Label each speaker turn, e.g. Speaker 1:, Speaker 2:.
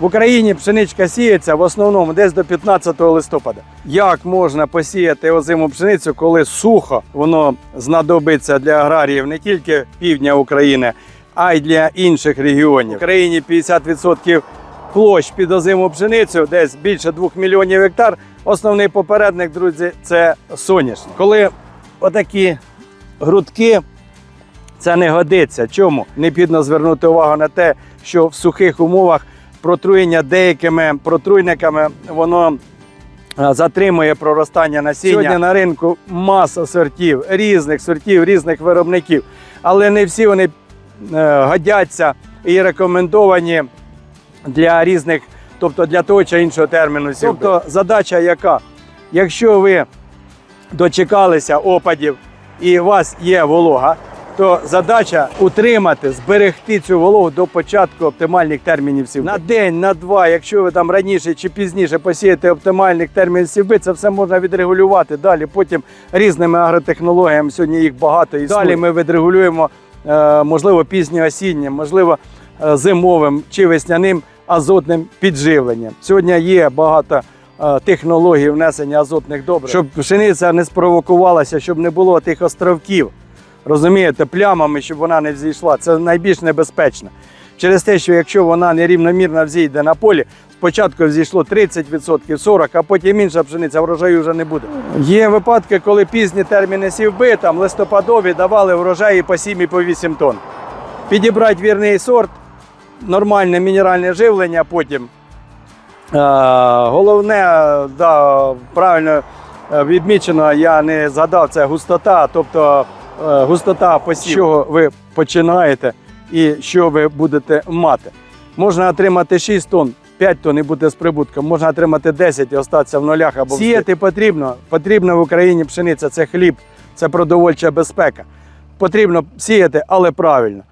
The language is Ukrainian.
Speaker 1: В Україні пшеничка сіється в основному десь до 15 листопада. Як можна посіяти озиму пшеницю, коли сухо воно знадобиться для аграріїв не тільки півдня України, а й для інших регіонів. В Україні 50% площ під озиму пшеницю, десь більше 2 мільйонів гектар. Основний попередник, друзі, це соняшник. Коли отакі грудки це не годиться. Чому? Необхідно звернути увагу на те, що в сухих умовах протруєння деякими протруйниками воно е, затримує проростання насіння. Сьогодні на ринку маса сортів, різних сортів, різних виробників, але не всі вони е, годяться і рекомендовані для різних, тобто для того чи іншого терміну. Тобто задача яка? Якщо ви дочекалися опадів і у вас є волога, то задача утримати, зберегти цю вологу до початку оптимальних термінів сівби. На день, на два, якщо ви там раніше чи пізніше посієте оптимальних термінів сівби, це все можна відрегулювати далі. Потім різними агротехнологіями сьогодні їх багато і далі ми відрегулюємо, е, можливо, пізньоосіннім, можливо, е, зимовим чи весняним азотним підживленням. Сьогодні є багато е, технологій внесення азотних добрив, щоб пшениця не спровокувалася, щоб не було тих островків. Розумієте, плямами, щоб вона не взійшла. Це найбільш небезпечно. Через те, що якщо вона нерівномірно взійде на полі, спочатку взійшло 30%, 40%, а потім інша пшениця, врожаю вже не буде. Є випадки, коли пізні терміни сівби, там листопадові давали врожаї по 7 і по 8 тонн. Підібрати вірний сорт, нормальне мінеральне живлення потім. Е, Головне, да, правильно е, відмічено, я не згадав, це густота, тобто густота посіву, з чого ви починаєте і що ви будете мати. Можна отримати 6 тонн, 5 тонн і бути з прибутком, можна отримати 10 і остатися в нулях або сіяти потрібно. Потрібна в Україні пшениця, це хліб, це продовольча безпека. Потрібно сіяти, але правильно.